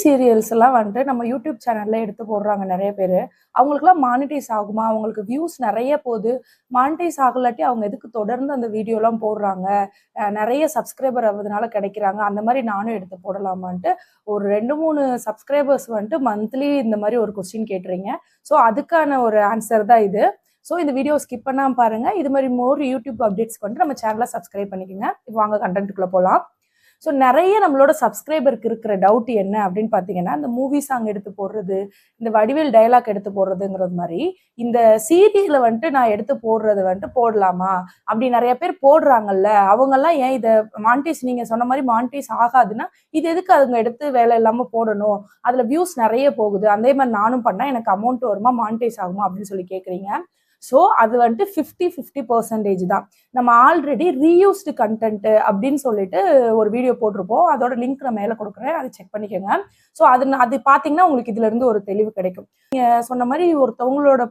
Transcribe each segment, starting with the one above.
Serials எல்லாம் வந்துட்டு நம்ம யூடியூப் சேனல்ல எடுத்து போடுறாங்க நிறைய பேர். அவங்களுக்குலாம் மானிட்டைஸ் ஆகுமா? அவங்களுக்கு வியூஸ் நிறைய போகுது. மானிட்டைஸ் ஆகலாட்டி அவங்க எதுக்கு தொடர்ந்து அந்த வீடியோலாம் போடுறாங்க? நிறைய சப்ஸ்கிரைபர் ஆகுறதுனால கிடைக்கிறாங்க. அந்த மாதிரி நானும் எடுத்து போடலாமான்ட்டு ஒரு ரெண்டு மூணு சப்ஸ்கிரைபர்ஸ் வந்துட்டு மந்த்லி இந்த மாதிரி ஒரு கொஸ்டின் கேட்டுறீங்க ஸோ அதுக்கான ஒரு ஆன்சர் தான் இது. ஸோ இந்த வீடியோ ஸ்கிப் பண்ணாமல் பாருங்கள் இது மாதிரி மோர் யூடியூப் அப்டேட்ஸ் வந்துட்டு நம்ம சேனலை சப்ஸ்கிரைப் பண்ணிக்கோங்க. இப்போ வாங்க கண்டென்ட்டுக்குள்ளே போகலாம் ஸோ நிறைய நம்மளோட சப்ஸ்கிரைபருக்கு இருக்கிற டவுட் என்ன அப்படின்னு பார்த்தீங்கன்னா இந்த மூவி சாங் எடுத்து போடுறது இந்த வடிவேல் டயலாக் எடுத்து போடுறதுங்கிறது மாதிரி இந்த சீரியலை வந்துட்டு நான் எடுத்து போடுறது வந்துட்டு போடலாமா? அப்படி நிறைய பேர் போடுறாங்கல்ல அவங்கெல்லாம் ஏன் இதை மானிட்டைஸ் நீங்கள் சொன்ன மாதிரி மானிட்டைஸ் ஆகாதுன்னா இது எதுக்கு அதுங்க எடுத்து வேலை இல்லாமல் போடணும்? அதில் வியூஸ் நிறைய போகுது. அதே மாதிரி நானும் பண்ணால் எனக்கு அமௌண்ட் வருமா மானிட்டைஸ் ஆகுமா அப்படின்னு சொல்லி கேட்குறீங்க ஸோ அது வந்துட்டு ஃபிஃப்டி ஃபிஃப்டி பர்சன்டேஜ் தான். நம்ம ஆல்ரெடி ரீயூஸ்டு கண்டென்ட் அப்படின்னு சொல்லிட்டு ஒரு வீடியோ போட்டிருப்போம். அதோட லிங்க் நான் மேலே கொடுக்குறேன். அதை செக் பண்ணிக்கோங்க. ஸோ அது அது பார்த்தீங்கன்னா உங்களுக்கு இதுலேருந்து ஒரு தெளிவு கிடைக்கும். நீங்கள் சொன்ன மாதிரி ஒருத்தவங்களோட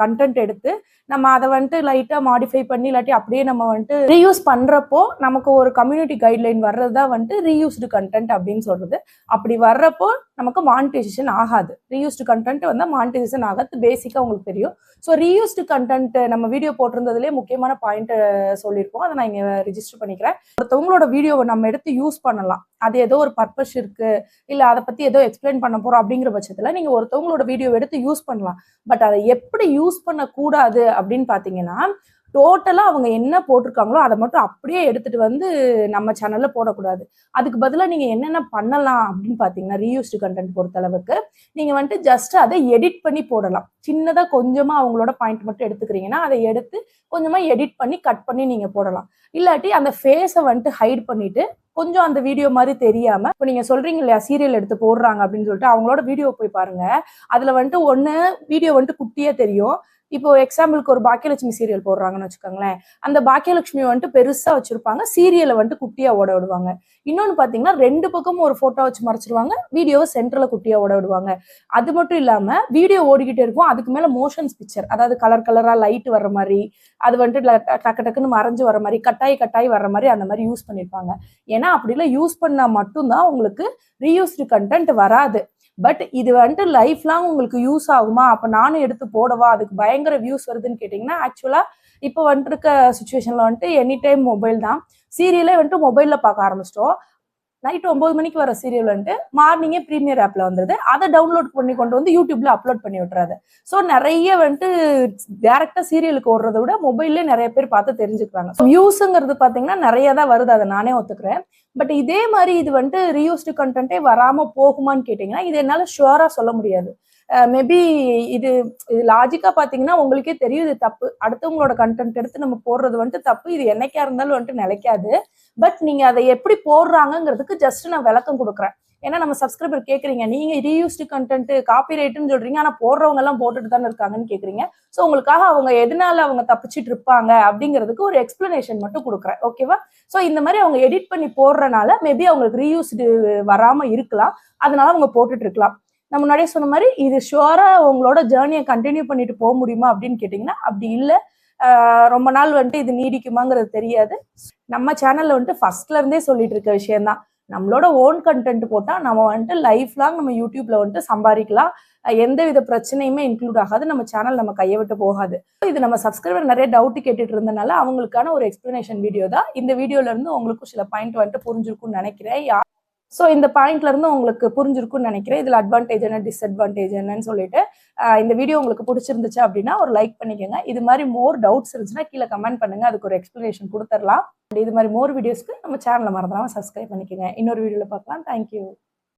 கண்டென்ட் எடுத்து நம்ம அதை வந்துட்டு லைட்டாக மாடிஃபை பண்ணி இல்லாட்டி அப்படியே நம்ம வந்துட்டு ரீயூஸ் பண்ணுறப்போ நமக்கு ஒரு கம்யூனிட்டி கைட்லைன் வர்றது தான் வந்துட்டு ரீயூஸ்டு கண்டென்ட் அப்படின்னு சொல்கிறது அப்படி வர்றப்போ நமக்கு மானிட்டைசேஷன் ஆகாது. ரீயூஸ்டு கண்டென்ட் வந்து மானிட்டைசேஷன் ஆகாது. பேசிக்காக உங்களுக்கு தெரியும். ஸோ ரீயூஸ்டு கண்டென்ட் நம்ம வீடியோ போட்டிருந்ததுலேயே முக்கியமான பாயிண்ட் சொல்லியிருப்போம் அதை நான் இங்கே ரிஜிஸ்டர் பண்ணிக்கிறேன். ஒருத்தவங்களோட வீடியோவை நம்ம எடுத்து யூஸ் பண்ணலாம். அது ஏதோ ஒரு பர்பஸ் இருக்கு. இல்லை அதை பற்றி ஏதோ எக்ஸ்பிளைன் பண்ண போகிறோம் அப்படிங்கிற பட்சத்தில் நீங்கள் ஒருத்தவங்களோட வீடியோ எடுத்து யூஸ் பண்ணலாம். பட் அதை எப்படி யூஸ் பண்ணக்கூடாது அப்படின்னு பார்த்தீங்கன்னா டோட்டலாக அவங்க என்ன போட்டிருக்காங்களோ அதை மட்டும் அப்படியே எடுத்துட்டு வந்து நம்ம சேனலில் போடக்கூடாது. அதுக்கு பதிலாக நீங்கள் என்னென்ன பண்ணலாம் அப்படின்னு பார்த்தீங்கன்னா ரீயூஸ்டு கண்டென்ட் பொறுத்தளவுக்கு நீங்கள் வந்துட்டு ஜஸ்ட் அதை எடிட் பண்ணி போடலாம். சின்னதாக கொஞ்சமாக அவங்களோட பாயிண்ட் மட்டும் எடுத்துக்கிறீங்கன்னா அதை எடுத்து கொஞ்சமாக எடிட் பண்ணி கட் பண்ணி நீங்கள் போடலாம். இல்லாட்டி அந்த ஃபேஸை வந்துட்டு ஹைட் பண்ணிவிட்டு கொஞ்சம் அந்த வீடியோ மாதிரி தெரியாம இப்போ நீங்க சொல்றீங்க இல்லையா சீரியல் எடுத்து போடுறாங்க அப்படின்னு சொல்லிட்டு அவங்களோட வீடியோ போய் பாருங்க. அதுல வந்துட்டு ஒன்று வீடியோ வந்துட்டு குட்டியாக தெரியும். இப்போ எக்ஸாம்பிளுக்கு ஒரு பாக்கியலட்சுமி சீரியல் போடுறாங்கன்னு வச்சுக்கோங்களேன். அந்த பாக்கியலட்சுமி வந்துட்டு பெருசா வச்சிருப்பாங்க. சீரியலை வந்துட்டு குட்டியா ஓட விடுவாங்க. இன்னொன்னு பாத்தீங்கன்னா ரெண்டு பக்கமும் ஒரு போட்டோ வச்சு மறைச்சிருவாங்க. வீடியோவை சென்டர்ல குட்டியா ஓட விடுவாங்க. அது மட்டும் இல்லாம வீடியோ ஓடிக்கிட்டே இருக்கும். அதுக்கு மேல மோஷன்ஸ் பிக்சர் அதாவது கலர் கலரா லைட் வர்ற மாதிரி அது வந்துட்டு டக்கு டக்குன்னு மறைஞ்சு வர மாதிரி கட்டாய் கட்டாய் வர்ற மாதிரி அந்த மாதிரி யூஸ் பண்ணிருப்பாங்க. ஏன்னா அப்படிலாம் யூஸ் பண்ணா மட்டும்தான் உங்களுக்கு ரீயூஸ்டு கண்டென்ட் வராது. பட் இது வந்துட்டு லைஃப் லாங் உங்களுக்கு யூஸ் ஆகுமா? அப்போ நானும் எடுத்து போடவா? அதுக்கு பயங்கர வியூஸ் வருதுன்னு கேட்டிங்கன்னா ஆக்சுவலாக இப்போ வந்துட்டு இருக்க சுச்சுவேஷனில் வந்துட்டு எனி டைம் மொபைல் தான் சீரியலே வந்துட்டு மொபைலில் பார்க்க ஆரம்பிச்சிட்டோம். நைட் ஒன்பது மணிக்கு வர சீரியல் வந்துட்டு மார்னிங்கே ப்ரீமியர் ஆப்ல வந்துருது. அதை டவுன்லோட் பண்ணி கொண்டு வந்து யூடியூப்ல அப்லோட் பண்ணி விட்டுறாரு ஸோ நிறைய வந்துட்டு டேரக்டா சீரியலுக்கு ஓடுறத விட மொபைல்ல நிறைய பேர் பார்த்து தெரிஞ்சுக்கிறாங்க. வியூஸுங்கிறது பாத்தீங்கன்னா நிறைய தான் வருது. அதை நானே ஒத்துக்கிறேன். பட் இதே மாதிரி இது வந்துட்டு ரீயூஸ்டு கண்டென்ட்டே வராம போகுமான்னு கேட்டிங்கன்னா இது என்னால ஷுவரா சொல்ல முடியாது. மேபி இது இது லாஜிக்கா பாத்தீங்கன்னா உங்களுக்கே தெரியும் இது தப்பு. அடுத்தவங்களோட கண்டென்ட் எடுத்து நம்ம போடுறது வந்துட்டு தப்பு. இது என்னைக்கா இருந்தாலும் வந்துட்டு நிலைக்காது. பட் நீங்க அதை எப்படி போடுறாங்கங்கிறதுக்கு ஜஸ்ட் நான் விளக்கம் கொடுக்குறேன். ஏன்னா நம்ம சப்ஸ்கிரைபர் கேட்குறீங்க நீங்க ரீயூஸ்டு கண்டென்ட் காப்பி ரைட்டுன்னு சொல்றீங்க. ஆனா போடுறவங்க எல்லாம் போட்டுட்டு தானே இருக்காங்கன்னு கேக்குறீங்க. ஸோ உங்களுக்காக அவங்க எதனால அவங்க தப்பிச்சிட்டு இருப்பாங்க அப்படிங்கிறதுக்கு ஒரு எக்ஸ்பிளனேஷன் மட்டும் கொடுக்குறேன். ஓகேவா ஸோ இந்த மாதிரி அவங்க எடிட் பண்ணி போடுறனால மேபி அவங்களுக்கு ரீயூஸ்டு வராம இருக்கலாம். அதனால அவங்க போட்டுட்டு இருக்கலாம். நான் முன்னாடியே சொன்ன மாதிரி இது ஷுவரா உங்களோட ஜேர்னியை கண்டினியூ பண்ணிட்டு போக முடியுமா அப்படின்னு கேட்டிங்கன்னா அப்படி இல்லை. ரொம்ப நாள் வந்துட்டு இது நீடிக்குமாங்கிறது தெரியாது. நம்ம சேனல்ல வந்துட்டு ஃபர்ஸ்ட்ல இருந்தே சொல்லிட்டு இருக்க விஷயம்தான். நம்மளோட ஓன் கண்டென்ட் போட்டா நம்ம வந்துட்டு லைஃப் லாங் நம்ம யூடியூப்ல வந்துட்டு சம்பாதிக்கலாம். எந்த வித பிரச்சனையுமே இன்க்ளூட் ஆகாது. நம்ம சேனல் நம்ம கையை விட்டு போகாது. இது நம்ம சப்ஸ்கிரைபர் நிறைய டவுட் கேட்டுட்டு இருந்தனால அவங்களுக்கான ஒரு எக்ஸ்பிளனேஷன் வீடியோ தான். இந்த வீடியோல இருந்து உங்களுக்கும் சில பாயிண்ட் வந்துட்டு புரிஞ்சிருக்கும்னு நினைக்கிறேன். ஸோ இந்த பாயிண்ட்ல இருந்து உங்களுக்கு புரிஞ்சிருக்கும்னு நினைக்கிறேன். இதுல அட்வான்டேஜ் என்ன டிஸ்அட்வான்டேஜ் என்னன்னு சொல்லிட்டு இந்த வீடியோ உங்களுக்கு பிடிச்சிருந்துச்சு அப்படின்னா ஒரு லைக் பண்ணிக்கோங்க. இது மாதிரி மோர் டவுட்ஸ் இருந்துச்சுன்னா கீழே கமெண்ட் பண்ணுங்க. அதுக்கு ஒரு எக்ஸ்பிளனேஷன் கொடுத்துடலாம் இது மாதிரி மோர் வீடியோஸ்க்கு நம்ம சேனலை மறந்துடாம சப்ஸ்கிரைப் பண்ணிக்கோங்க. இன்னொரு வீடியோவில் பார்க்கலாம். தேங்க்யூ